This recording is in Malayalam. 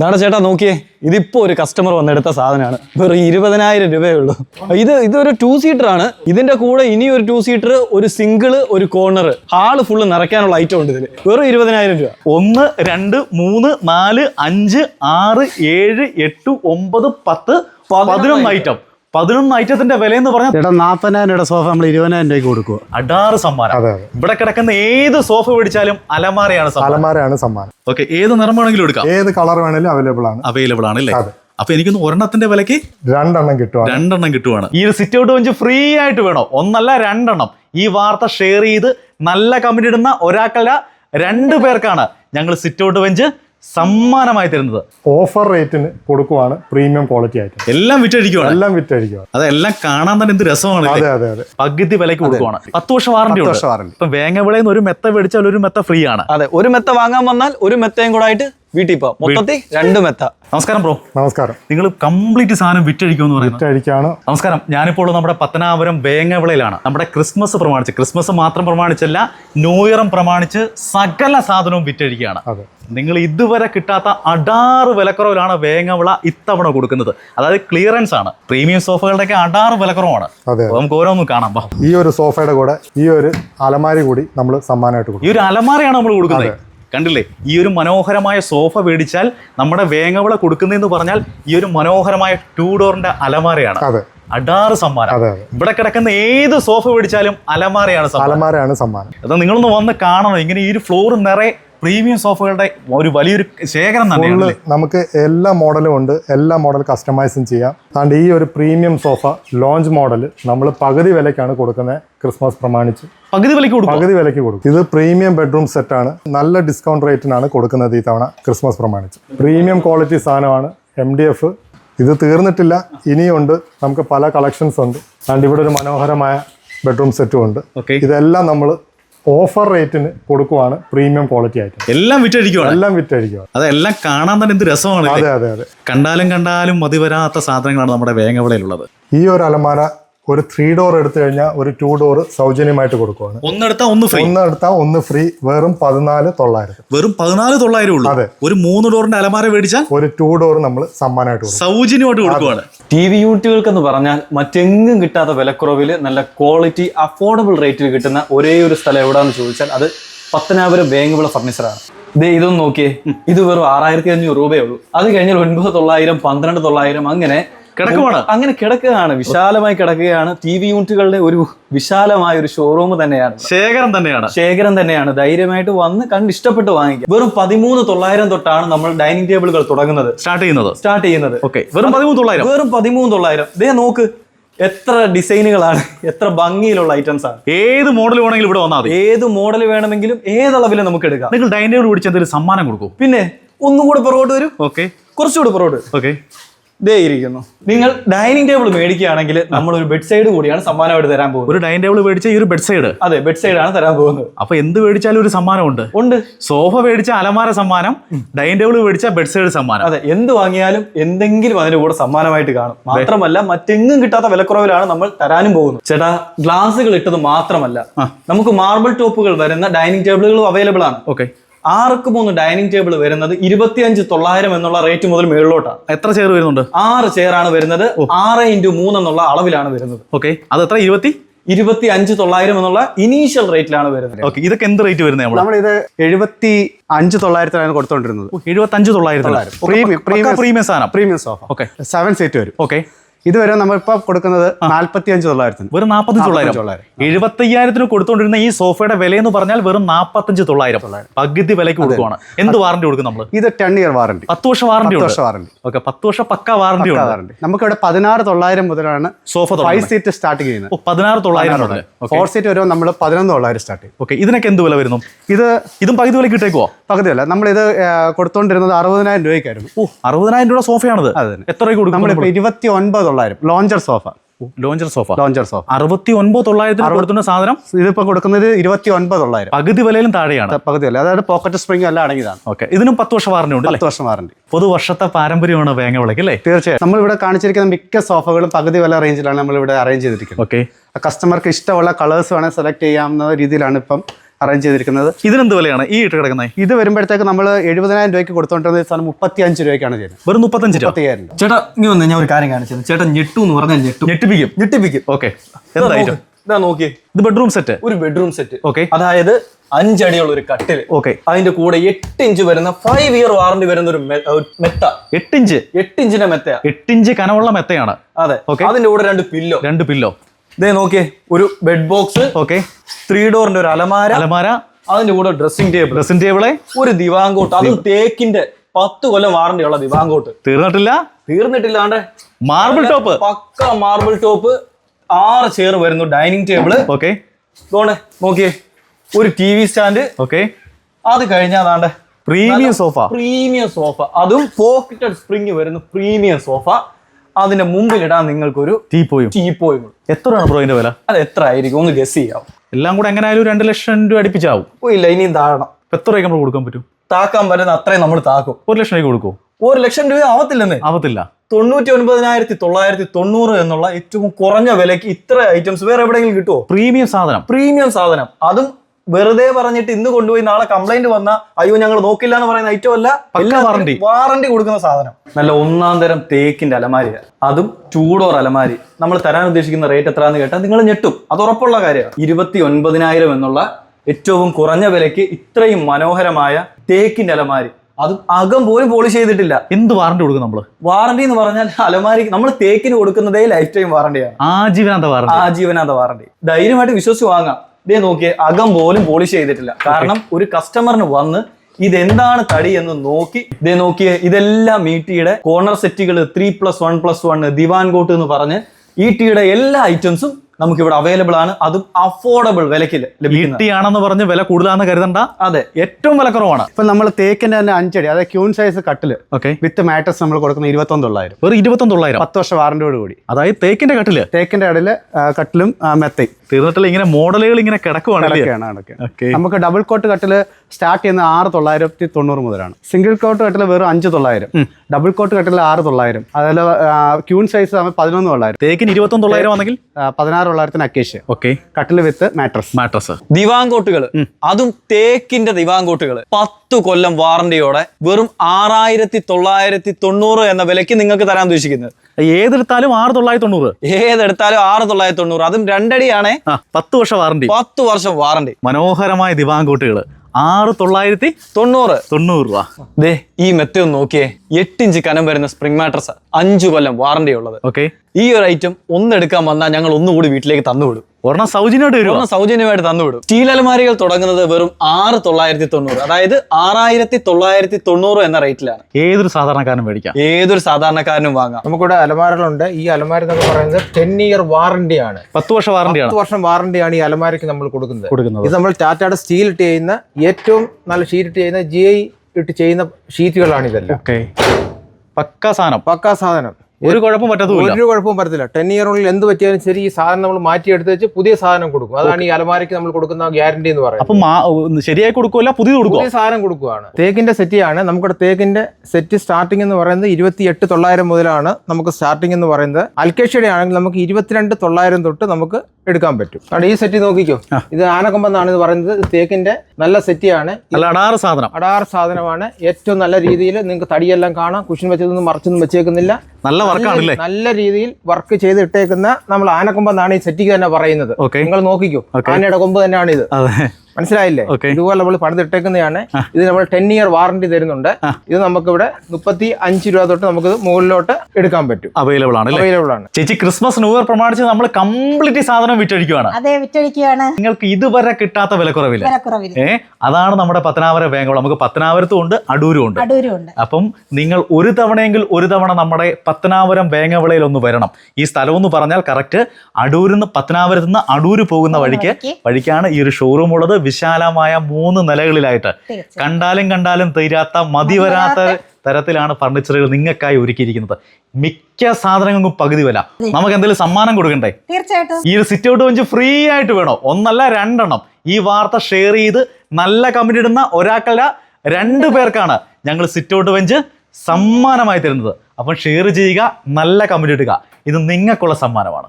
നാടെ ചേട്ടാ നോക്കിയേ ഇതിപ്പോ ഒരു കസ്റ്റമർ വന്നെടുത്ത സാധനമാണ്. വെറും ഇരുപതിനായിരം രൂപയേ ഉള്ളൂ. ഇത് ഇതൊരു ടൂ സീറ്റർ ആണ്. ഇതിന്റെ കൂടെ ഇനി ഒരു ടൂ സീറ്റർ ഒരു സിംഗിൾ ഒരു കോർണർ ഹാൾ ഫുള്ള് നിറയ്ക്കാനുള്ള ഐറ്റം ഉണ്ട് ഇതിൽ. വെറും ഇരുപതിനായിരം രൂപ. ഒന്ന് രണ്ട് മൂന്ന് നാല് അഞ്ച് ആറ് ഏഴ് എട്ട് ഒമ്പത് പത്ത് പതിനൊന്ന് ഐറ്റം പതിനൊന്ന് ഐറ്റത്തിന്റെ വില എന്ന് പറഞ്ഞാൽ ചേട്ടാ നാൽപ്പതിനായിരം രൂപയുടെ സോഫ നമ്മൾ ഇരുപതിനായിരം രൂപയ്ക്ക് കൊടുക്കുക അടാറ് സമ്മാനം. ഇവിടെ കിടക്കുന്ന ഏത് സോഫ മേടിച്ചാലും അലമാരയാണ് അലമാരയാണ് സമ്മാനം. ഓക്കെ ഏത് നിറം വേണമെങ്കിലും എടുക്കാം. ഏത് കളർ വേണമെങ്കിലും അവൈലബിൾ ആണ്. അവൈലബിൾ ആണ് അല്ലേ. അപ്പൊ എനിക്കൊന്ന് ഒരെണ്ണത്തിന്റെ വിലക്ക് രണ്ടെണ്ണം കിട്ടുവാണ്. രണ്ടെണ്ണം കിട്ടുവാണ്. ഈ ഒരു സിറ്റ് ഔട്ട് ബെഞ്ച് ഫ്രീ ആയിട്ട് വേണോ? ഒന്നല്ല രണ്ടെണ്ണം. ഈ വാർത്ത ഷെയർ ചെയ്ത് നല്ല കമന്റ് ഇടുന്ന ഒരാൾക്കല്ല രണ്ടു പേർക്കാണ് ഞങ്ങൾ സിറ്റ് ഔട്ട് ബെഞ്ച് സമ്മാനമായി തരുന്നത്. ഓഫർ റേറ്റിന് കൊടുക്കുവാണ് പ്രീമിയം ക്വാളിറ്റി ആയിട്ട് എല്ലാം വിറ്റഴിക്കുവാണ്. എല്ലാം വിറ്റഴിക്കുവാണ്. അതെല്ലാം കാണാൻ തന്നെ എന്ത് രസമാണ് അതെ അതെ അതെ. പകുതി വിലയ്ക്ക് കൊടുക്കുവാണ്. പത്ത് വർഷം വാറണ്ടി വർഷം വാറണ്ടി ഇപ്പൊ വേങ്ങവിളയിൽ നിന്ന് ഒരു മെത്ത മേടിച്ചാൽ ഒരു മെത്ത ഫ്രീ ആണ്. അതെ ഒരു മെത്ത വാങ്ങാൻ വന്നാൽ ഒരു മെത്തയും കൂടെ ആയിട്ട് വീട്ടിൽ പോവാം മൊത്തത്തിൽ രണ്ട് മെത്ത. നമസ്കാരം ബ്രോ. നമസ്കാരം. നിങ്ങൾ കംപ്ലീറ്റ് സാധനം വിറ്റഴിക്കുമെന്ന് പറയുന്നത്. വിറ്റഴിക്കാണ്. നമസ്കാരം. ഞാനിപ്പോൾ നമ്മുടെ പത്തനാപുരം വേങ്ങവിളയിലാണ്. നമ്മുടെ ക്രിസ്മസ് പ്രമാണിച്ച് ക്രിസ്മസ് മാത്രം പ്രമാണിച്ചല്ല ന്യൂ ഇയറും പ്രമാണിച്ച് സകല സാധനവും വിറ്റഴിക്കുകയാണ്. നിങ്ങൾ ഇതുവരെ കിട്ടാത്ത അടാറ് വിലക്കുറവിലാണ് വേങ്ങവിള ഇത്തവണ കൊടുക്കുന്നത്. അതായത് ക്ലിയറൻസ് ആണ്. പ്രീമിയം സോഫകളുടെയൊക്കെ അടാറ് വിലക്കുറവാണ്. നമുക്ക് ഓരോന്നും കാണാം. ഈ ഒരു സോഫയുടെ കൂടെ ഈ ഒരു അലമാരി കൂടി നമ്മൾ സമ്മാനമായിട്ട് കൊടുക്കും. ഈ ഒരു അലമാരിയാണ് നമ്മൾ കൊടുക്കുന്നത്. കണ്ടില്ലേ? ഈ ഒരു മനോഹരമായ സോഫ മേടിച്ചാൽ നമ്മുടെ വേങ്ങവിള കൊടുക്കുന്നതെന്ന് പറഞ്ഞാൽ ഈ ഒരു മനോഹരമായ ടൂ ഡോറിന്റെ അലമാരയാണ് അടാറ് സമ്മാനം. ഇവിടെ കിടക്കുന്ന ഏത് സോഫ മേടിച്ചാലും അലമാരയാണ് അലമാരയാണ് സമ്മാനം. അത് നിങ്ങളൊന്ന് വന്ന് കാണണം. ഇങ്ങനെ ഈ ഒരു ഫ്ലോർ നിറയെ പ്രീമിയം സോഫകളുടെ ഒരു വലിയൊരു ശേഖരം തന്നെയാണ് നമുക്ക് എല്ലാ മോഡലും ഉണ്ട്. എല്ലാ മോഡൽ കസ്റ്റമൈസും ചെയ്യാം. അതുകൊണ്ട് ഈ ഒരു പ്രീമിയം സോഫ ലോഞ്ച് മോഡൽ നമ്മൾ പകുതി വിലയ്ക്കാണ് കൊടുക്കുന്നത് ക്രിസ്മസ് പ്രമാണിച്ച്. പകുതി വിലയ്ക്ക് കൊടുക്കും പകുതി വിലയ്ക്ക് കൊടുക്കും. ഇത് പ്രീമിയം ബെഡ്റൂം സെറ്റ് ആണ്. നല്ല ഡിസ്കൗണ്ട് റേറ്റിനാണ് കൊടുക്കുന്നത് ഈ തവണ ക്രിസ്മസ് പ്രമാണിച്ച്. പ്രീമിയം ക്വാളിറ്റി സാധനമാണ് എം ഡി എഫ് ഇത് തീർന്നിട്ടില്ല. ഇനിയുണ്ട് നമുക്ക് പല കളക്ഷൻസ് ഉണ്ട്. അതുകൊണ്ട് ഇവിടെ ഒരു മനോഹരമായ ബെഡ്റൂം സെറ്റും ഉണ്ട്. ഇതെല്ലാം നമ്മൾ ഓഫർ റേറ്റിന് കൊടുക്കുവാണ് പ്രീമിയം ക്വാളിറ്റി ആയിട്ട് എല്ലാം വിറ്റഴിക്കുവാണ്. എല്ലാം വിറ്റഴിക്കുവാണ്. അതെല്ലാം കാണാൻ തന്നെ എന്ത് രസമാണ് അതെ അതെ അതെ. കണ്ടാലും കണ്ടാലും മതി വരാത്ത സാധനങ്ങളാണ് നമ്മുടെ വേങ്ങവിളയിലുള്ളത്. ഈ ഒരു അലമാര ഒരു ത്രീ ഡോർ എടുത്തു കഴിഞ്ഞാൽ ഒരു ടു ഡോർ സൗജന്യമായിട്ട് കൊടുക്കുവാണ്. ഒന്നെടുത്താൽ ഒന്ന് ഫ്രീ ഒന്നെടുത്താൽ ഒന്ന് ഫ്രീ വെറും പതിനാല് തൊള്ളായിരം. വെറും പതിനാല് തൊള്ളായിരം ഉള്ളൂ. അതെ. ഒരു മൂന്ന് ഡോറിന്റെ അലമാര മേടിച്ചാൽ ഒരു ടു ഡോർ നമ്മൾ സമ്മാനമായിട്ട് കൊടുക്കും. സൗജന്യമായിട്ട് കൊടുക്കുവാണ്. ടി വി യൂണിറ്റുകൾക്ക് എന്ന് പറഞ്ഞാൽ മറ്റെങ്ങും കിട്ടാത്ത വിലക്കുറവിൽ നല്ല ക്വാളിറ്റി അഫോർഡബിൾ റേറ്റിൽ കിട്ടുന്ന ഒരേ ഒരു സ്ഥലം എവിടെയാണെന്ന് ചോദിച്ചാൽ അത് പത്തനാപുരം വേങ്ങുവിള ഫർണിച്ചറാണ് ദേ ഇതൊന്നും നോക്കിയേ. ഇത് വെറും ആറായിരത്തി അഞ്ഞൂറ് രൂപയേ ഉള്ളൂ. അത് കഴിഞ്ഞാൽ ഒൻപത് തൊള്ളായിരം പന്ത്രണ്ട് തൊള്ളായിരം അങ്ങനെ കിടക്കുവാണ്. അങ്ങനെ കിടക്കുകയാണ് വിശാലമായി കിടക്കുകയാണ്. ടി വി യൂണിറ്റുകളുടെ ഒരു വിശാലമായ ഒരു ഷോറൂം തന്നെയാണ്. ശേഖരം തന്നെയാണ്. ശേഖരം തന്നെയാണ്. ധൈര്യമായിട്ട് വന്ന് കണ്ട് ഇഷ്ടപ്പെട്ട് വാങ്ങിക്കുക വെറും പതിമൂന്ന് തൊള്ളായിരം തൊട്ടാണ് നമ്മൾ ഡൈനിങ് ടേബിളുകൾ തുടങ്ങുന്നത്. സ്റ്റാർട്ട് ചെയ്യുന്നത്. സ്റ്റാർട്ട് ചെയ്യുന്നത്. ഓക്കെ വെറും പതിമൂന്ന് തൊള്ളായിരം. വെറും പതിമൂന്ന് തൊള്ളായിരം. ദേ നോക്ക് എത്ര ഡിസൈനുകളാണ് എത്ര ഭംഗിയിലുള്ള ഐറ്റംസ് ആണ്. ഏത് മോഡൽ വേണമെങ്കിലും ഇവിടെ വന്നാൽ ഏത് മോഡൽ വേണമെങ്കിലും ഏതളവിലും നമുക്ക് എടുക്കാം. നിങ്ങൾ ഡൈനിങ് ടേബിൾ പിടിച്ച് എന്തെങ്കിലും സമ്മാനം കൊടുക്കും. പിന്നെ ഒന്നും കൂടെ പുറകോട്ട് വരും. ഓക്കെ കുറച്ചുകൂടെ പുറകോട്ട് ഓക്കെ ദേ ഇരിക്കുന്നു നിങ്ങൾ ഡൈനിങ് ടേബിൾ മേടിക്കുകയാണെങ്കിൽ നമ്മൾ ഒരു ബെഡ് സൈഡ് കൂടിയാണ് സമ്മാനമായിട്ട് തരാൻ പോകുന്നത്. ഒരു ഡൈനിങ് ടേബിൾ മേടിച്ച ഈ ഒരു ബെഡ് സൈഡ്? അതെ ബെഡ് സൈഡ് ആണ് തരാൻ പോകുന്നത്. അപ്പൊ എന്ത് മേടിച്ചാലും ഒരു സമ്മാനമുണ്ട്. ഉണ്ട്. സോഫ മേടിച്ച അലമാര സമ്മാനം ഡൈനിങ് ടേബിൾ മേടിച്ച ബെഡ് സൈഡ് സമ്മാനം. അതെ എന്ത് വാങ്ങിയാലും എന്തെങ്കിലും അതിന്റെ കൂടെ സമ്മാനമായിട്ട് കാണും. മാത്രമല്ല മറ്റെങ്ങും കിട്ടാത്ത വിലക്കുറവിലാണ് നമ്മൾ തരാനും പോകുന്നത്. ചേട്ടാ ഗ്ലാസുകൾ ഇട്ടത് മാത്രമല്ല നമുക്ക് മാർബിൾ ടോപ്പുകൾ വരുന്ന ഡൈനിങ് ടേബിളുകളും അവൈലബിൾ ആണ്. ഓക്കെ ആർക്ക് മൂന്ന് ഡൈനിങ് ടേബിൾ വരുന്നത് ഇരുപത്തിയഞ്ച് തൊള്ളായിരം എന്നുള്ള റേറ്റ് മുതൽ മുകളിലോട്ടാണ് എത്ര ചെയർ വരുന്നുണ്ട്? ആറ് ചെയർ ആണ് വരുന്നത് ആറ് ഇന്റു മൂന്ന് എന്നുള്ള അളവിലാണ് വരുന്നത്. ഓക്കെ. അത് എത്ര? ഇരുപത്തി? ഇരുപത്തി അഞ്ച് തൊള്ളായിരം എന്നുള്ള ഇനീഷ്യൽ റേറ്റിലാണ് വരുന്നത്. ഓക്കെ. ഇതൊക്കെ എന്ത് റേറ്റ് വരുന്നത് നമ്മൾ ഇത് എഴുപത്തി അഞ്ച് തൊള്ളായിരത്തിലാണ്. കൊടുത്തോണ്ടിരുന്നത് എഴുപത്തി അഞ്ച് തൊള്ളായിരത്തി പ്രീമിയം പ്രീമിയം പ്രീമിയം സാധനം. Premium sofa okay. Seven seat വരും. ഓക്കെ. ഇത് നമ്മൾ നമ്മളിപ്പോൾ കൊടുക്കുന്നത് നാൽപ്പത്തി അഞ്ച് തൊള്ളായിരത്തിന്. വെറും നാൽപ്പത്തി തൊള്ളായിരം. എഴുപത്തയ്യായിരത്തിന് കൊടുത്തോണ്ടിരുന്ന ഈ സോഫയുടെ വില എന്ന് പറഞ്ഞാൽ വെറും നാൽപ്പത്തഞ്ച് തൊള്ളായിരം. പകുതി വിലയ്ക്ക് കൊടുക്കുവാണ്. എന്ത് വാറണ്ടി കൊടുക്കും നമ്മൾ ഇത് ടെൻ ഇയർ വാറണ്ടി പത്ത് വർഷം വാറണ്ടി ഉണ്ട്. വർഷം വാറണ്ടി ഓക്കെ പത്ത് വർഷം പക്ക വാറണ്ടി ഉണ്ട്. നമുക്ക് ഇവിടെ പതിനാറ് തൊള്ളായിരം മുതലാണ് സോഫ ഫൈവ് സീറ്റ് സ്റ്റാർട്ട് ചെയ്യുന്നത്. പതിനാറ് തൊള്ളായിരം ഫോർ സീറ്റ് വരുമ്പോൾ നമ്മൾ പതിനൊന്ന് തൊള്ളായിരം സ്റ്റാർട്ട് ചെയ്യും. ഓക്കെ ഇതിനൊക്കെ എന്ത് വില വരുന്നു? ഇത് ഇതും പകുതി വിലക്ക് ഇട്ടേക്കുവോ? പകുതിയല്ല. നമ്മളിത് ഇത് കൊടുത്തോണ്ടിരുന്നത് അറുപതിനായിരം രൂപയ്ക്കായിരുന്നു. ഓ അറുപതിനായിരം രൂപ സോഫയാണത്. അത്. എത്ര രൂപ കൊടുക്കും നമ്മളിപ്പോൾ ഇരുപത്തി ഒൻപത് തൊള്ളായിരം. Lounger sofa lounger sofa lounger sofa അറുപത്തി ഒൻപത് തൊള്ളായിരത്തിന് കൊടുക്കുന്ന സാധനം? ഇതിപ്പോ കൊടുക്കുന്നത് ഇരുപത്തി ഒൻപത് തൊള്ളായിരം. പകുതി വിലയിലും താഴെയാണ്. പകുതി വില. അതായത് പോക്കറ്റ് സ്പ്രിംഗ് എല്ലാം അടങ്ങിയതാണ്. ഓക്കെ ഇതിനും പത്ത് വർഷം വാറണ്ടി ഉണ്ട് പത്ത് വർഷം വാറണ്ടി പൊതു വർഷത്തെ പാരമ്പര്യമാണ് വേങ്ങ വിളക്ക് അല്ലേ? തീർച്ചയായും. നമ്മൾ ഇവിടെ കാണിച്ചിരിക്കുന്ന മിക്ക സോഫകളും പകുതി വില റേഞ്ചിലാണ് നമ്മൾ ഇവിടെ അറേഞ്ച് ചെയ്തിരിക്കുന്നത്. ഓക്കെ കസ്റ്റമർക്ക് ഇഷ്ടമുള്ള കളേഴ്സ് വേണേൽ സെലക്ട് ചെയ്യാവുന്ന രീതിയിലാണ് ഇപ്പം അറേഞ്ച് ചെയ്തിരിക്കുന്നത്. ഇതിനെന്ത് വിലയാണ് ഈ ഇട്ട് കിടക്കുന്നത്? ഇത് വരുമ്പോഴത്തേക്ക് നമ്മൾ എഴുപതിനായിരം രൂപയ്ക്ക് കൊടുത്തോണ്ടിരുന്ന സ്ഥലം സാധനം മുപ്പത്തി അഞ്ച് രൂപയ്ക്കാണ് ചെയ്യുന്നത്. വെറും മുപ്പത്തഞ്ച് രൂപ? ചേട്ടാ ഇനി വന്ന് ഞാൻ ഒരു കാര്യം കാണിച്ചത് ചേട്ടൻ ഞെട്ടു എന്ന് പറഞ്ഞാൽ ഞെട്ടു. ഞെട്ടിപ്പിക്കും. ഞെട്ടിപ്പിക്കും. ഓക്കെ. എന്തായാലും ഇതാ നോക്കിയേ. ഇത് ബെഡ്റൂം സെറ്റ് ഒരു ബെഡ്റൂം സെറ്റ് ഓക്കെ. അതായത് അഞ്ചടിയുള്ള ഒരു കട്ടിൽ. ഓക്കെ. അതിന്റെ കൂടെ എട്ട് ഇഞ്ച് വരുന്ന ഫൈവ് ഇയർ വാറണ്ടി വരുന്ന ഒരു മെത്ത. എട്ടിഞ്ച്? എട്ട് ഇഞ്ചിന്റെ മെത്തയാ. എട്ടിഞ്ച് കനമുള്ള മെത്തയാണ്. അതെ. ഓക്കെ. അതിന്റെ കൂടെ രണ്ട് പില്ലോ രണ്ട് പില്ലോ ഇതേ നോക്കിയേ ഒരു ബെഡ് ബോക്സ് ഓക്കെ ത്രീ ഡോറിന്റെ ഒരു അലമാര അലമാര. അതിന്റെ കൂടെ ഡ്രസ്സിംഗ് ടേബിൾ ഡ്രസ്സിംഗ് ടേബിൾ ഒരു ദിവാങ്കോട്ട് അതും തേക്കിന്റെ പത്ത് കൊല്ലം വാറണ്ടി ഉള്ള ദിവാങ്കോട്ട് തീർന്നിട്ടില്ല? തീർന്നിട്ടില്ലാണ്ട് മാർബിൾ ടോപ്പ് പക്ക മാർബിൾ ടോപ്പ് ആറ് ചെയർ വരുന്നു ഡൈനിങ് ടേബിൾ ഓക്കെ തോണേ നോക്കിയേ ഒരു ടി വി സ്റ്റാൻഡ് ഓക്കെ അത് കഴിഞ്ഞാതാണ്ട് പ്രീമിയം സോഫ പ്രീമിയം സോഫ അതും പോക്കറ്റഡ് സ്പ്രിങ് വരുന്നു പ്രീമിയം സോഫ അതിന്റെ മുമ്പിലിടാൻ നിങ്ങൾക്കൊരു ടീപ്പോയും. പോയും ടീപ്പോയും. എത്രയാണ് ബ്രോ ഇതിന്റെ വില? അത് എത്ര ആയിരിക്കും? ഒന്ന് ഗസ് ചെയ്യാം എല്ലാം കൂടെ എങ്ങനെ ആയാലും രണ്ട് ലക്ഷം രൂപ അടുപ്പിച്ചാവും. ഓ ഇല്ല ഇനിയും താഴണം. എത്ര രൂപയ്ക്ക് നമ്മൾ കൊടുക്കാൻ പറ്റും? താക്കാൻ പറ്റുന്ന അത്രയും നമ്മൾ താക്കും. ഒരു ലക്ഷം രൂപ കൊടുക്കും ഒരു ലക്ഷം രൂപ ആവത്തില്ലെന്നേ. ആവത്തില്ല. തൊണ്ണൂറ്റി ഒൻപതിനായിരത്തി തൊള്ളായിരത്തി തൊണ്ണൂറ് എന്നുള്ള ഏറ്റവും കുറഞ്ഞ വിലയ്ക്ക് ഇത്ര ഐറ്റംസ് വേറെ എവിടെയെങ്കിലും കിട്ടുമോ പ്രീമിയം സാധനം. പ്രീമിയം സാധനം. അതും വെറുതെ പറഞ്ഞിട്ട് ഇന്ന് കൊണ്ടുപോയി നാളെ കംപ്ലൈന്റ് വന്ന അയ്യോ ഞങ്ങൾ നോക്കില്ല എന്ന് പറയുന്ന ഐറ്റം അല്ല വാറണ്ടി. വാറണ്ടി കൊടുക്കുന്ന സാധനം. നല്ല ഒന്നാം തരം തേക്കിന്റെ അലമാരി. അതും ചൂടോർ അലമാരി. നമ്മൾ തരാൻ ഉദ്ദേശിക്കുന്ന റേറ്റ് എത്രയാന്ന് കേട്ടാൽ നിങ്ങൾ ഞെട്ടും. അത് ഉറപ്പുള്ള കാര്യമാണ്. ഇരുപത്തി ഒൻപതിനായിരം എന്നുള്ള ഏറ്റവും കുറഞ്ഞ വിലയ്ക്ക് ഇത്രയും മനോഹരമായ തേക്കിന്റെ അലമാരി. അത് അകം പോലും പോളിഷ് ചെയ്തിട്ടില്ല. എന്ത് വാറണ്ടി കൊടുക്കും നമ്മൾ? വാറണ്ടി എന്ന് പറഞ്ഞാൽ അലമാരി നമ്മൾ തേക്കിന് കൊടുക്കുന്നതേ ലൈഫ് ടൈം വാറണ്ടിയാണ് ആജീവനാന്ത വാറണ്ടി ആജീവനാന്ത വാറണ്ടി ധൈര്യമായിട്ട് വിശ്വസിച്ച് വാങ്ങാം. ഇതേ നോക്കിയ അകം പോലും പോളിഷ് ചെയ്തിട്ടില്ല. കാരണം ഒരു കസ്റ്റമറിന് വന്ന് ഇതെന്താണ് തടി എന്ന് നോക്കി ഇതേ നോക്കിയ ഇതെല്ലാം ഈ ടീയുടെ കോർണർ സെറ്റുകൾ three plus one plus one divan cot എന്ന് പറഞ്ഞ് ഈ ടീയുടെ എല്ലാ ഐറ്റംസും നമുക്ക് ഇവിടെ അവൈലബിൾ ആണ്. അതും അഫോർഡബിൾ വിലയ്ക്ക് ലഭിക്കുന്നത്. ഈട്ടി ആണെന്ന് പറഞ്ഞ് വില കൂടുതലാണെന്ന് കരുതണ്ട. അതെ. ഏറ്റവും വില കുറവാണ്. ഇപ്പൊ നമ്മൾ തേക്കിന്റെ തന്നെ അഞ്ചടി അതായത് ക്യൂൺ സൈസ് കട്ടിൽ ഓക്കെ വിത്ത് മാറ്റസ് നമ്മൾ കൊടുക്കുന്ന ഇരുപത്തൊന്ന് തൊള്ളായിരം വെറും ഇരുപത്തൊന്ന് തൊള്ളായിരം പത്ത് വർഷം വാറന്റിയോട് കൂടി. അതായത് തേക്കിന്റെ കട്ടിൽ തേക്കിന്റെ ഇടയിൽ കട്ടിലും മെത്തയും തീർന്നിട്ടില്ല ഇങ്ങനെ മോഡലുകൾ ഇങ്ങനെ കിടക്കുവാണ് നമുക്ക് ഡബിൾ കോട്ട് കട്ടിൽ സ്റ്റാർട്ട് ചെയ്യുന്നത് ആറ് തൊള്ളായിരത്തി തൊണ്ണൂറ് മുതലാണ്. സിംഗിൾ കോട്ട് കെട്ടിൽ വെറും അഞ്ച് തൊള്ളായിരം. ഡബിൾ കോട്ട് കെട്ടിൽ ആറ് തൊള്ളായിരം. അതായത് ക്യൂൺ സൈസ് ആകുമ്പോൾ പതിനൊന്ന് തൊള്ളായിരം. തേക്കിന് ഇരുപത്തൊന്ന് തൊള്ളായിരം ആണെങ്കിൽ? പതിനാറ് തൊള്ളായിരത്തിന് അക്കേഷ്യ. ഓക്കെ. കട്ടിൽ വിത്ത് മാട്രസ്. മാട്രസ്. ദിവാങ്കോട്ടുകൾ അതും തേക്കിന്റെ ദിവാങ്കോട്ടുകൾ പത്ത് കൊല്ലം വാറണ്ടിയോടെ വെറും ആറായിരത്തി തൊള്ളായിരത്തി തൊണ്ണൂറ് എന്ന വിലയ്ക്ക് നിങ്ങൾക്ക് തരാൻ ഉദ്ദേശിക്കുന്നത്. ഏതെടുത്താലും ആറ് തൊള്ളായിരത്തി തൊണ്ണൂറ്. ഏതെടുത്താലും ആറ് തൊള്ളായിരത്തി തൊണ്ണൂറ്. അതും രണ്ടടിയാണേ പത്ത് വർഷം വാറണ്ടി. പത്ത് വർഷം വാറണ്ടി. മനോഹരമായ ദിവാങ്കോട്ടുകൾ ആറ് തൊള്ളായിരത്തി തൊണ്ണൂറ്. തൊണ്ണൂറ് രൂപ. ദേ ഈ മെത്തയൊന്ന് നോക്കിയേ. എട്ട് ഇഞ്ച് കനം വരുന്ന സ്പ്രിംഗ് മാട്രസ് അഞ്ചു കൊല്ലം വാറണ്ടി ഉള്ളത്. ഓക്കെ ഈ ഒരു ഐറ്റം ഒന്നെടുക്കാൻ വന്നാൽ ഞങ്ങൾ ഒന്നുകൂടി വീട്ടിലേക്ക് തന്നുവിടും ഒരെണ്ണം സൗജന്യമായിട്ട് വരും ഒരെണ്ണം സൗജന്യമായിട്ട് തന്നുവിടും സ്റ്റീൽ അലമാരികൾ തുടങ്ങുന്നത് വെറും ആറ് തൊള്ളായിരത്തി തൊണ്ണൂറ്. അതായത് ആറായിരത്തി തൊള്ളായിരത്തി തൊണ്ണൂറ് എന്ന റേറ്റിലാണ്. ഏതൊരു സാധാരണക്കാരനും മേടിക്കാം. ഏതൊരു സാധാരണക്കാരനും വാങ്ങാം. നമുക്കിവിടെ അലമാരകളുണ്ട്. ഈ അലമാര എന്നൊക്കെ പറയുന്നത് ടെൻ ഇയർ വാറന്റി ആണ്. പത്ത് വർഷം വാറണ്ടിയാണ് പത്ത് വർഷം വാറണ്ടിയാണ് ഈ അലമാരിക്ക് നമ്മൾ കൊടുക്കുന്നത്. കൊടുക്കുന്നത്. ഇത് നമ്മൾ ടാറ്റയുടെ സ്റ്റീൽ ഇട്ട് ചെയ്യുന്ന ഏറ്റവും നല്ല ഷീറ്റ് ഇട്ട് ചെയ്യുന്ന ജി ഐ ഇട്ട് ചെയ്യുന്ന ഷീറ്റുകളാണ് ഇതെല്ലാം. ഓക്കെ പക്ക സാധനം. പക്കാ സാധനം. ഒരു കുഴപ്പം പറ്റത്തില്ല ഒരു കുഴപ്പവും പറ്റത്തില്ല. ടെൻ ഇയറിനുള്ളിൽ എന്ത് പറ്റിയാലും ശരി ഈ സാധനം നമ്മൾ മാറ്റിയെടുത്ത് വെച്ച് പുതിയ സാധനം കൊടുക്കും. അതാണ് ഈ അലമാരയ്ക്ക് നമ്മൾ കൊടുക്കുന്ന ഗ്യാരണ്ടി എന്ന് പറയുന്നത്. അപ്പൊ ശരിയായി കൊടുക്കുമല്ല പുതിയ പുതിയ സാധനം കൊടുക്കുകയാണ് തേക്കിന്റെ സെറ്റിയാണ് നമുക്കിവിടെ തേക്കിന്റെ സെറ്റ് സ്റ്റാർട്ടിംഗ് എന്ന് പറയുന്നത് ഇരുപത്തി എട്ട് തൊള്ളായിരം മുതലാണ് നമുക്ക് സ്റ്റാർട്ടിംഗ് എന്ന് പറയുന്നത്. അൽക്കേഷയുടെ ആണെങ്കിൽ നമുക്ക് ഇരുപത്തിരണ്ട് തൊള്ളായിരം തൊട്ട് നമുക്ക് എടുക്കാൻ പറ്റും. കാരണം ഈ സെറ്റ് നോക്കിക്കോ. ഇത് ആനക്കൊമ്പെന്നാണ് ഇത് പറയുന്നത്. തേക്കിന്റെ നല്ല സെറ്റിയാണ് അടാറ് സാധനം. അടാർ സാധനമാണ്. ഏറ്റവും നല്ല രീതിയിൽ നിങ്ങൾക്ക് തടിയെല്ലാം കാണാം. കുഷൻ വെച്ചതൊന്നും മറച്ചൊന്നും വെച്ചേക്കുന്നില്ല. നല്ല വർക്കാണല്ലേ നല്ല രീതിയിൽ വർക്ക് ചെയ്ത് ഇട്ടേക്കുന്ന നമ്മൾ ആനക്കൊമ്പെന്നാണ് ഈ സെറ്റിക്ക് തന്നെ പറയുന്നത്. നിങ്ങൾ നോക്കിക്കോ. ആനയുടെ കൊമ്പ് തന്നെയാണ് ഇത് മനസ്സിലായില്ലേ. ഇതുപോലെ നമ്മൾ പണിതിട്ടേക്കുന്നതാണ്. ഇത് നമ്മൾ ടെൻ ഇയർ വാറണ്ടി തരുന്നുണ്ട്. ഇത് നമുക്ക് ഇവിടെ മുപ്പത്തി അഞ്ച് രൂപ തൊട്ട് നമുക്ക് മുകളിലോട്ട് എടുക്കാൻ പറ്റും. അവൈലബിൾ ആണ് അവൈലബിൾ ആണ്. ചേച്ചി ക്രിസ്മസ് ന്യൂ ഇയർ പ്രമാണിച്ച് നമ്മൾ കംപ്ലീറ്റ് സാധനം വിറ്റഴിക്കുകയാണ് അതെ വിറ്റഴിക്കുകയാണ് നിങ്ങൾക്ക് ഇതുവരെ കിട്ടാത്ത വിലക്കുറവില്ല? ഏ? അതാണ് നമ്മുടെ പത്തനാപുരം വേങ്കോളം നമുക്ക് പത്തനാപുരത്തും ഉണ്ട് അടൂരും ഉണ്ട്. അപ്പം നിങ്ങൾ ഒരു തവണയെങ്കിൽ ഒരു തവണ നമ്മുടെ പത്തനാപുരം വേങ്ങവിളയിൽ ഒന്ന് വരണം. ഈ സ്ഥലം എന്ന് പറഞ്ഞാൽ കറക്റ്റ് അടൂരിൽ നിന്ന് പത്തനാപുരത്ത് നിന്ന് അടൂര് പോകുന്ന വഴിക്ക്. വഴിക്കാണ് ഈ ഒരു ഷോറൂം ഉള്ളത്. വിശാലമായ മൂന്ന് നിലകളിലായിട്ട്. കണ്ടാലും കണ്ടാലും തീരാത്ത മതി വരാത്ത തരത്തിലാണ് ഫർണിച്ചറുകൾ നിങ്ങൾക്കായി ഒരുക്കിയിരിക്കുന്നത്. മിക്ക സാധനങ്ങൾക്കും പകുതി വില. നമുക്ക് എന്തെങ്കിലും സമ്മാനം കൊടുക്കണ്ടേ? തീർച്ചയായിട്ടും. ഈ ഒരു സിറ്റ് ഔട്ട് ബെഞ്ച് ഫ്രീ ആയിട്ട് വേണോ? ഒന്നല്ല രണ്ടെണ്ണം. ഈ വാർത്ത ഷെയർ ചെയ്ത് നല്ല കമന്റ് ഇടുന്ന ഒരാൾക്കല്ല രണ്ടു പേർക്കാണ് ഞങ്ങൾ സിറ്റ് ഔട്ട് ബെഞ്ച് സമ്മാനമായി തരുന്നത്. അപ്പം ഷെയർ ചെയ്യുക നല്ല കമന്റ് ഇടുക. ഇത് നിങ്ങൾക്കുള്ള സമ്മാനമാണ്.